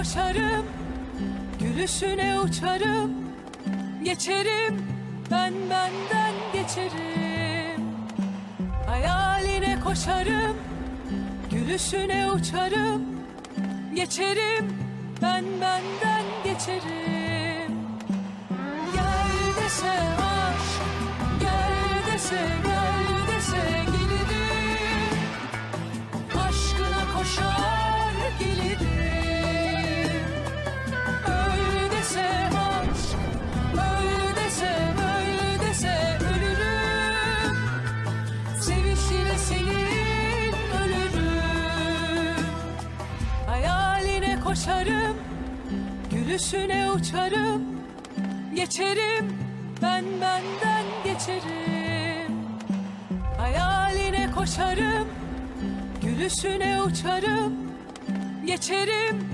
koşarım Gülüşüne uçarım Geçerim ben benden geçerim. Hayaline koşarım Gülüşüne uçarım Geçerim ben benden geçerim koşarım Gülüşüne uçarım Geçerim ben benden geçerim. Hayaline koşarım Gülüşüne uçarım Geçerim